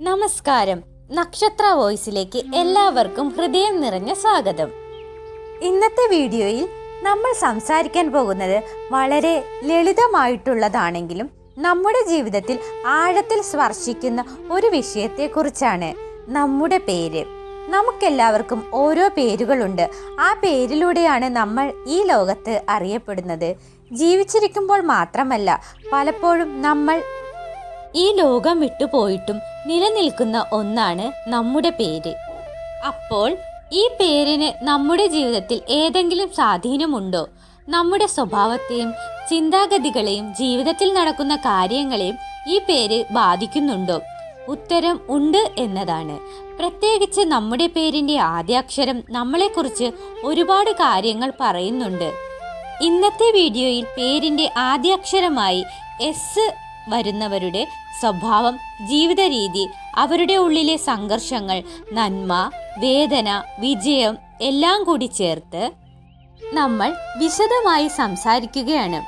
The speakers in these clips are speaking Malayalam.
നമസ്കാരം. നക്ഷത്ര വോയിസിലേക്ക് എല്ലാവർക്കും ഹൃദയം നിറഞ്ഞ സ്വാഗതം. ഇന്നത്തെ വീഡിയോയിൽ നമ്മൾ സംസാരിക്കാൻ പോകുന്നത് വളരെ ലളിതമായിട്ടുള്ളതാണെങ്കിലും നമ്മുടെ ജീവിതത്തിൽ ആഴത്തിൽ സ്പർശിക്കുന്ന ഒരു വിഷയത്തെക്കുറിച്ചാണ് നമ്മുടെ പേര്. നമുക്കെല്ലാവർക്കും ഓരോ പേരുകളുണ്ട്. ആ പേരിലൂടെയാണ് നമ്മൾ ഈ ലോകത്ത് അറിയപ്പെടുന്നത്. ജീവിച്ചിരിക്കുമ്പോൾ മാത്രമല്ല പലപ്പോഴും നമ്മൾ ഈ ലോകം വിട്ടുപോയിട്ടും നിലനിൽക്കുന്ന ഒന്നാണ് നമ്മുടെ പേര്. അപ്പോൾ ഈ പേരിന് നമ്മുടെ ജീവിതത്തിൽ ഏതെങ്കിലും സ്വാധീനമുണ്ടോ? നമ്മുടെ സ്വഭാവത്തെയും ചിന്താഗതികളെയും ജീവിതത്തിൽ നടക്കുന്ന കാര്യങ്ങളെയും ഈ പേര് ബാധിക്കുന്നുണ്ടോ? ഉത്തരം ഉണ്ട് എന്നതാണ്. പ്രത്യേകിച്ച് നമ്മുടെ പേരിന്റെ ആദ്യാക്ഷരം നമ്മളെക്കുറിച്ച് ഒരുപാട് കാര്യങ്ങൾ പറയുന്നുണ്ട്. ഇന്നത്തെ വീഡിയോയിൽ പേരിന്റെ ആദ്യാക്ഷരമായി എസ് വരുന്നവരുടെ സ്വഭാവം ജീവിത രീതി അവരുടെ ഉള്ളിലെ സംഘർഷങ്ങൾ നന്മ വേദന വിജയം എല്ലാം കൂടി ചേർത്ത് നമ്മൾ വിശദമായി സംസാരിക്കുകയാണ്.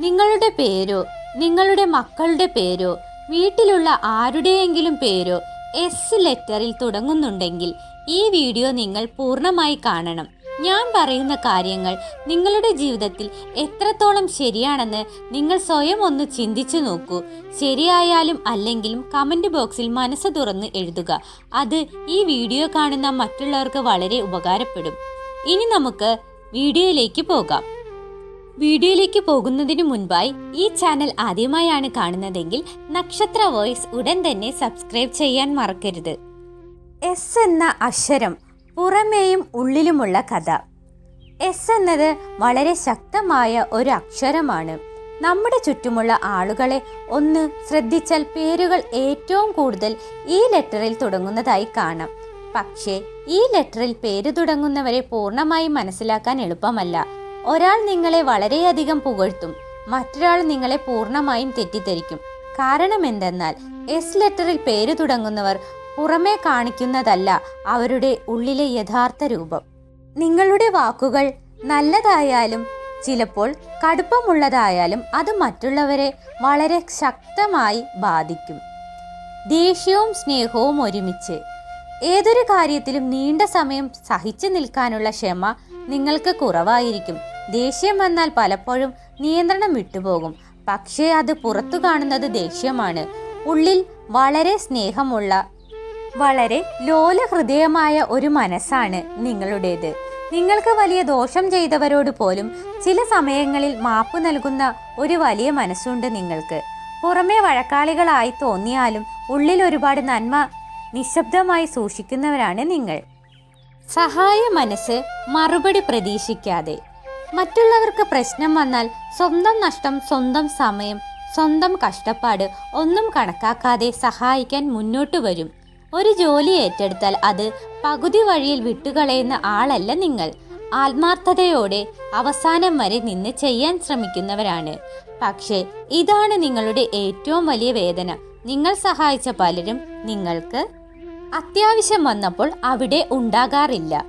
നിങ്ങളുടെ പേരോ നിങ്ങളുടെ മക്കളുടെ പേരോ വീട്ടിലുള്ള ആരുടെയെങ്കിലും പേരോ എസ് ലെറ്ററിൽ തുടങ്ങുന്നുണ്ടെങ്കിൽ ഈ വീഡിയോ നിങ്ങൾ പൂർണമായി കാണണം. ഞാൻ പറയുന്ന കാര്യങ്ങൾ നിങ്ങളുടെ ജീവിതത്തിൽ എത്രത്തോളം ശരിയാണെന്ന് നിങ്ങൾ സ്വയം ഒന്ന് ചിന്തിച്ചു നോക്കൂ. ശരിയായാലും അല്ലെങ്കിലും കമന്റ് ബോക്സിൽ മനസ്സ് തുറന്ന് എഴുതുക. അത് ഈ വീഡിയോ കാണുന്ന മറ്റുള്ളവർക്ക് വളരെ ഉപകാരപ്പെടും. ഇനി നമുക്ക് വീഡിയോയിലേക്ക് പോകാം. വീഡിയോയിലേക്ക് പോകുന്നതിന് മുൻപായി ഈ ചാനൽ ആദ്യമായാണ് കാണുന്നതെങ്കിൽ നക്ഷത്ര വോയിസ് ഉടൻ തന്നെ സബ്സ്ക്രൈബ് ചെയ്യാൻ മറക്കരുത്. എസ് എന്ന അക്ഷരം പുറമേയും ഉള്ളിലുമുള്ള കഥ. എസ് എന്നത് വളരെ ശക്തമായ ഒരു അക്ഷരമാണ്. നമ്മുടെ ചുറ്റുമുള്ള ആളുകളെ ഒന്ന് ശ്രദ്ധിച്ചാൽ പേരുകൾ ഏറ്റവും കൂടുതൽ ഈ ലെറ്ററിൽ തുടങ്ങുന്നതായി കാണാം. പക്ഷേ ഈ ലെറ്ററിൽ പേര് തുടങ്ങുന്നവരെ പൂർണമായി മനസ്സിലാക്കാൻ എളുപ്പമല്ല. ഒരാൾ നിങ്ങളെ വളരെയധികം പുകഴ്ത്തും മറ്റൊരാൾ നിങ്ങളെ പൂർണമായും തെറ്റിദ്ധരിക്കും. കാരണം എന്തെന്നാൽ എസ് ലെറ്ററിൽ പേര് തുടങ്ങുന്നവർ പുറമേ കാണിക്കുന്നതല്ല അവരുടെ ഉള്ളിലെ യഥാർത്ഥ രൂപം. നിങ്ങളുടെ വാക്കുകൾ നല്ലതായാലും ചിലപ്പോൾ കടുപ്പമുള്ളതായാലും അത് മറ്റുള്ളവരെ വളരെ ശക്തമായി ബാധിക്കും. ദേഷ്യവും സ്നേഹവും ഒരുമിച്ച്. ഏതൊരു കാര്യത്തിലും നീണ്ട സമയം സഹിച്ചു നിൽക്കാനുള്ള ക്ഷമ നിങ്ങൾക്ക് കുറവായിരിക്കും. ദേഷ്യം വന്നാൽ പലപ്പോഴും നിയന്ത്രണം വിട്ടുപോകും. പക്ഷേ അത് പുറത്തു കാണുന്നത് ദേഷ്യമാണ്. ഉള്ളിൽ വളരെ സ്നേഹമുള്ള വളരെ ലോലഹൃദയമായ ഒരു മനസ്സാണ് നിങ്ങളുടേത്. നിങ്ങൾക്ക് വലിയ ദോഷം ചെയ്തവരോട് പോലും ചില സമയങ്ങളിൽ മാപ്പ് നൽകുന്ന ഒരു വലിയ മനസ്സുണ്ട് നിങ്ങൾക്ക്. പുറമേ വഴക്കാളികളായി തോന്നിയാലും ഉള്ളിൽ ഒരുപാട് നന്മ നിശബ്ദമായി സൂക്ഷിക്കുന്നവരാണ് നിങ്ങൾ. സഹായ മനസ്സ് മറുപടി പ്രതീക്ഷിക്കാതെ. മറ്റുള്ളവർക്ക് പ്രശ്നം വന്നാൽ സ്വന്തം നഷ്ടം സ്വന്തം സമയം സ്വന്തം കഷ്ടപ്പാട് ഒന്നും കണക്കാക്കാതെ സഹായിക്കാൻ മുന്നോട്ട് വരും. ഒരു ജോലി ഏറ്റെടുത്താൽ അത് പകുതി വഴിയിൽ വിട്ടുകളയുന്ന ആളല്ല നിങ്ങൾ. ആത്മാർത്ഥതയോടെ അവസാനം വരെ നിന്ന് ചെയ്യാൻ ശ്രമിക്കുന്നവരാണ്. പക്ഷേ ഇതാണ് നിങ്ങളുടെ ഏറ്റവും വലിയ വേദന. നിങ്ങൾ സഹായിച്ച പലരും നിങ്ങൾക്ക് അത്യാവശ്യം വന്നപ്പോൾ അവിടെ ഉണ്ടാകാറില്ല.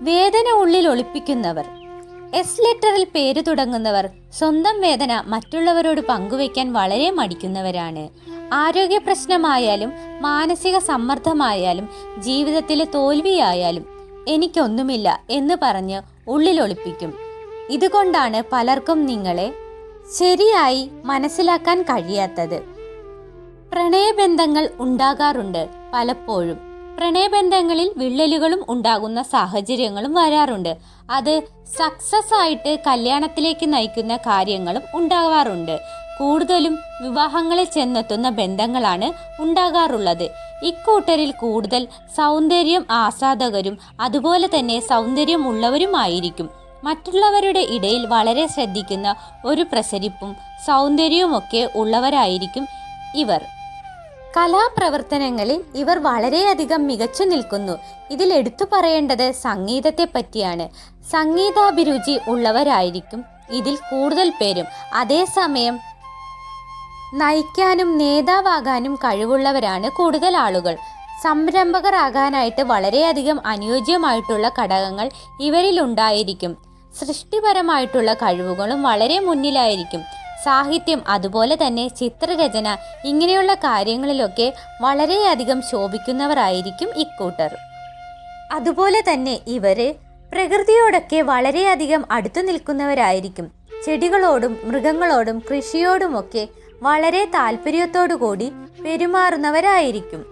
വേദന ഉള്ളിൽ ഒളിപ്പിക്കുന്നവർ. എസ് ലെറ്ററിൽ പേര് തുടങ്ങുന്നവർ സ്വന്തം വേദന മറ്റുള്ളവരോട് പങ്കുവയ്ക്കാൻ വളരെ മടിക്കുന്നവരാണ്. ആരോഗ്യ പ്രശ്നമായാലും മാനസിക സമ്മർദ്ദമായാലും ജീവിതത്തിലെ തോൽവിയായാലും എനിക്കൊന്നുമില്ല എന്ന് പറഞ്ഞ് ഉള്ളിലൊളിപ്പിക്കും. ഇതുകൊണ്ടാണ് പലർക്കും നിങ്ങളെ ശരിയായി മനസ്സിലാക്കാൻ കഴിയാത്തത്. പ്രണയബന്ധങ്ങൾ ഉണ്ടാകാറുണ്ട് പലപ്പോഴും. പ്രണയബന്ധങ്ങളിൽ വിള്ളലുകളും ഉണ്ടാകുന്ന സാഹചര്യങ്ങളും വരാറുണ്ട്. അത് സക്സസ് ആയിട്ട് കല്യാണത്തിലേക്ക് നയിക്കുന്ന കാര്യങ്ങളും ഉണ്ടാവാറുണ്ട് കൂടുതലും വിവാഹങ്ങളിൽ ചെന്നെത്തുന്ന ബന്ധങ്ങളാണ് ഉണ്ടാകാറുള്ളത്. ഇക്കൂട്ടരിൽ കൂടുതൽ സൗന്ദര്യം ആസ്വാദകരും അതുപോലെ തന്നെ സൗന്ദര്യമുള്ളവരുമായിരിക്കും മറ്റുള്ളവരുടെ ഇടയിൽ വളരെ ശ്രദ്ധിക്കുന്ന ഒരു പ്രസരിപ്പും സൗന്ദര്യവുമൊക്കെ ഉള്ളവരായിരിക്കും ഇവർ. കലാപ്രവർത്തനങ്ങളിൽ ഇവർ വളരെയധികം മികച്ചു നിൽക്കുന്നു. ഇതിൽ എടുത്തു പറയേണ്ടത് സംഗീതത്തെ പറ്റിയാണ് സംഗീതാഭിരുചി ഉള്ളവരായിരിക്കും ഇതിൽ കൂടുതൽ പേരും. അതേസമയം നയിക്കാനും നേതാവാകാനും കഴിവുള്ളവരാണ് കൂടുതൽ ആളുകൾ. സംരംഭകരാകാനായിട്ട് വളരെയധികം അനുയോജ്യമായിട്ടുള്ള ഘടകങ്ങൾ ഇവരിൽ ഉണ്ടായിരിക്കും സൃഷ്ടിപരമായിട്ടുള്ള കഴിവുകളും വളരെ മുന്നിലായിരിക്കും. സാഹിത്യം അതുപോലെ തന്നെ ചിത്രരചന ഇങ്ങനെയുള്ള കാര്യങ്ങളിലൊക്കെ വളരെയധികം ശോഭിക്കുന്നവരായിരിക്കും ഇക്കൂട്ടർ. അതുപോലെ തന്നെ ഇവർ പ്രകൃതിയോടൊക്കെ വളരെയധികം അടുത്തു നിൽക്കുന്നവരായിരിക്കും. ചെടികളോടും മൃഗങ്ങളോടും കൃഷിയോടുമൊക്കെ വളരെ കൂടി പെരുമാറുന്നവരായിരിക്കും.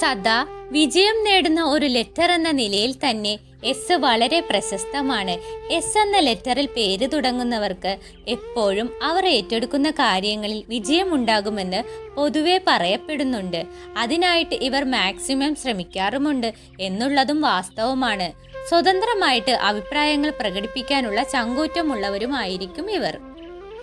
സദാ വിജയം നേടുന്ന ഒരു ലെറ്റർ എന്ന നിലയിൽ തന്നെ എസ് വളരെ പ്രശസ്തമാണ്. എസ് എന്ന ലെറ്ററിൽ പേര് തുടങ്ങുന്നവർക്ക് എപ്പോഴും അവർ ഏറ്റെടുക്കുന്ന കാര്യങ്ങളിൽ വിജയമുണ്ടാകുമെന്ന് പൊതുവെ പറയപ്പെടുന്നുണ്ട്. അതിനായിട്ട് ഇവർ മാക്സിമം ശ്രമിക്കാറുമുണ്ട് എന്നുള്ളതും വാസ്തവമാണ്. സ്വതന്ത്രമായിട്ട് അഭിപ്രായങ്ങൾ പ്രകടിപ്പിക്കാനുള്ള ചങ്കൂറ്റമുള്ളവരുമായിരിക്കും ഇവർ.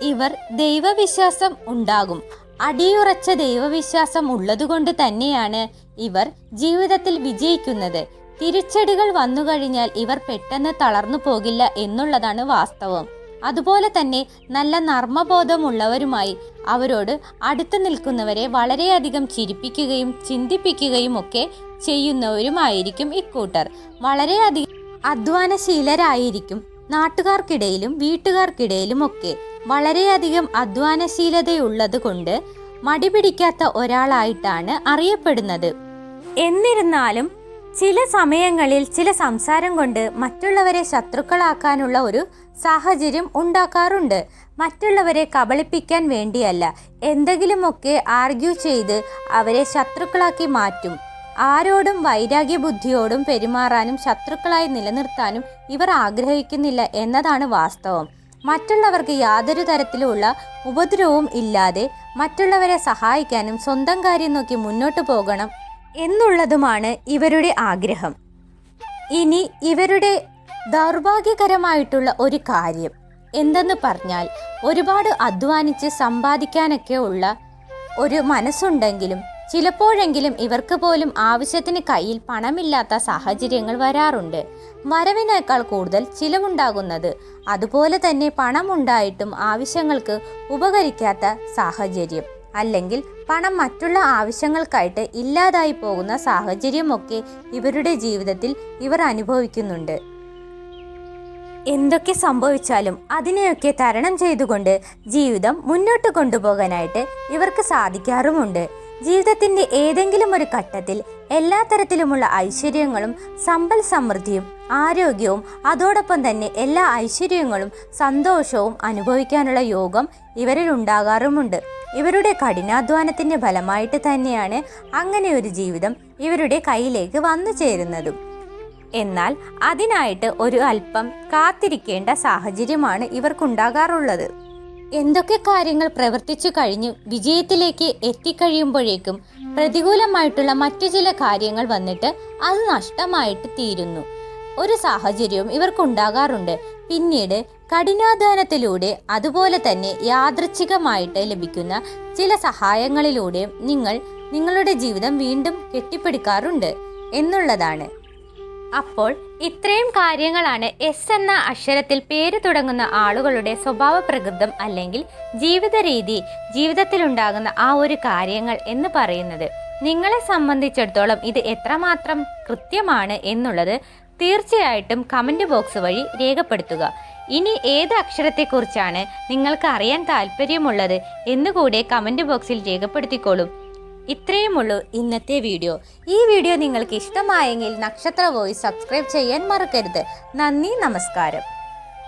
ഇവർ ദൈവവിശ്വാസം ഉണ്ടാകും. അടിയുറച്ച ദൈവവിശ്വാസം ഉള്ളതുകൊണ്ട് തന്നെയാണ് ഇവർ ജീവിതത്തിൽ വിജയിക്കുന്നത്. തിരിച്ചടികൾ വന്നുകഴിഞ്ഞാൽ ഇവർ പെട്ടെന്ന് തളർന്നു പോകില്ല എന്നുള്ളതാണ് വാസ്തവം. അതുപോലെ തന്നെ നല്ല നർമ്മബോധമുള്ളവരുമായി അവരോട് അടുത്തു നിൽക്കുന്നവരെ വളരെയധികം ചിരിപ്പിക്കുകയും ചിന്തിപ്പിക്കുകയും ഒക്കെ ചെയ്യുന്നവരുമായിരിക്കും ഇക്കൂട്ടർ. വളരെയധികം അധ്വാനശീലരായിരിക്കും നാട്ടുകാർക്കിടയിലും വീട്ടുകാർക്കിടയിലും ഒക്കെ. വളരെയധികം അധ്വാനശീലതയുള്ളത് കൊണ്ട് മടി പിടിക്കാത്ത ഒരാളായിട്ടാണ് അറിയപ്പെടുന്നത്. എന്നിരുന്നാലും ചില സമയങ്ങളിൽ ചില സംസാരം കൊണ്ട് മറ്റുള്ളവരെ ശത്രുക്കളാക്കാനുള്ള ഒരു സാഹചര്യം ഉണ്ടാക്കാറുണ്ട്. മറ്റുള്ളവരെ കബളിപ്പിക്കാൻ വേണ്ടിയല്ല. എന്തെങ്കിലുമൊക്കെ ആർഗ്യൂ ചെയ്ത് അവരെ ശത്രുക്കളാക്കി മാറ്റും. ആരോടും വൈരാഗ്യ ബുദ്ധിയോടും പെരുമാറാനും ശത്രുക്കളായി നിലനിർത്താനും ഇവർ ആഗ്രഹിക്കുന്നില്ല എന്നതാണ് വാസ്തവം. മറ്റുള്ളവർക്ക് യാതൊരു തരത്തിലുള്ള ഉപദ്രവവും ഇല്ലാതെ മറ്റുള്ളവരെ സഹായിക്കാനും സ്വന്തം കാര്യം നോക്കി മുന്നോട്ട് പോകണം എന്നുള്ളതുമാണ് ഇവരുടെ ആഗ്രഹം. ഇനി ഇവരുടെ ദൗർഭാഗ്യകരമായിട്ടുള്ള ഒരു കാര്യം. എന്തെന്ന് പറഞ്ഞാൽ ഒരുപാട് അധ്വാനിച്ച് സമ്പാദിക്കാനൊക്കെ ഉള്ള ഒരു മനസ്സുണ്ടെങ്കിലും ചിലപ്പോഴെങ്കിലും ഇവർക്ക് പോലും ആവശ്യത്തിന് കയ്യിൽ പണമില്ലാത്ത സാഹചര്യങ്ങൾ വരാറുണ്ട്. വരവിനേക്കാൾ കൂടുതൽ ചിലവുണ്ടാകുന്നത് അതുപോലെ തന്നെ പണമുണ്ടായിട്ടും ആവശ്യങ്ങൾക്ക് ഉപകരിക്കാത്ത സാഹചര്യം. അല്ലെങ്കിൽ പണം മറ്റുള്ള ആവശ്യങ്ങൾക്കായിട്ട് ഇല്ലാതായി പോകുന്ന സാഹചര്യമൊക്കെ ഇവരുടെ ജീവിതത്തിൽ ഇവർ അനുഭവിക്കുന്നുണ്ട്. എന്തൊക്കെ സംഭവിച്ചാലും അതിനെയൊക്കെ തരണം ചെയ്തുകൊണ്ട് ജീവിതം മുന്നോട്ട് കൊണ്ടുപോകാനായിട്ട് ഇവർക്ക് സാധിക്കാറുമുണ്ട്. ജീവിതത്തിന്റെ ഏതെങ്കിലും ഒരു ഘട്ടത്തിൽ എല്ലാ തരത്തിലുമുള്ള ഐശ്വര്യങ്ങളും സമ്പൽ സമൃദ്ധിയും ആരോഗ്യവും അതോടൊപ്പം തന്നെ എല്ലാ ഐശ്വര്യങ്ങളും സന്തോഷവും അനുഭവിക്കാനുള്ള യോഗം ഇവരിൽ ഉണ്ടാകാറുമുണ്ട്. ഇവരുടെ കഠിനാധ്വാനത്തിന്റെ ഫലമായിട്ട് തന്നെയാണ് അങ്ങനെ ഒരു ജീവിതം ഇവരുടെ കയ്യിലേക്ക് വന്നു ചേരുന്നതും. എന്നാൽ അതിനായിട്ട് ഒരു അല്പം കാത്തിരിക്കേണ്ട സാഹചര്യമാണ് ഇവർക്കുണ്ടാകാറുള്ളത്. എന്തൊക്കെ കാര്യങ്ങൾ പ്രവർത്തിച്ചു കഴിഞ്ഞു വിജയത്തിലേക്ക് എത്തിക്കഴിയുമ്പോഴേക്കും പ്രതികൂലമായിട്ടുള്ള മറ്റു ചില കാര്യങ്ങൾ വന്നിട്ട് അത് നഷ്ടമായിട്ട് തീരുന്നു. ഒരു സാഹചര്യവും ഇവർക്കുണ്ടാകാറുണ്ട്. പിന്നീട് കഠിനാധ്വാനത്തിലൂടെ അതുപോലെ തന്നെ യാദൃച്ഛികമായിട്ട് ലഭിക്കുന്ന ചില സഹായങ്ങളിലൂടെയും നിങ്ങൾ നിങ്ങളുടെ ജീവിതം വീണ്ടും കെട്ടിപ്പടുക്കാറുണ്ട് എന്നുള്ളതാണ്. അപ്പോൾ ഇത്രയും കാര്യങ്ങളാണ് എസ് എന്ന അക്ഷരത്തിൽ പേര് തുടങ്ങുന്ന ആളുകളുടെ സ്വഭാവ പ്രകൃതം അല്ലെങ്കിൽ ജീവിത രീതി ജീവിതത്തിലുണ്ടാകുന്ന ആ ഒരു കാര്യങ്ങൾ എന്ന് പറയുന്നത്. നിങ്ങളെ സംബന്ധിച്ചിടത്തോളം ഇത് എത്രമാത്രം കൃത്യമാണ് എന്നുള്ളത് തീർച്ചയായിട്ടും കമന്റ് ബോക്സ് വഴി രേഖപ്പെടുത്തുക. ഇനി ഏത് അക്ഷരത്തെക്കുറിച്ചാണ് നിങ്ങൾക്ക് അറിയാൻ താല്പര്യമുള്ളത് എന്നുകൂടെ കമന്റ് ബോക്സിൽ രേഖപ്പെടുത്തിക്കോളും. ഇത്രയുമുള്ളൂ ഇന്നത്തെ വീഡിയോ. ഈ വീഡിയോ നിങ്ങൾക്ക് ഇഷ്ടമായെങ്കിൽ നക്ഷത്ര വോയിസ് സബ്സ്ക്രൈബ് ചെയ്യാൻ മറക്കരുത്. നന്ദി നമസ്കാരം.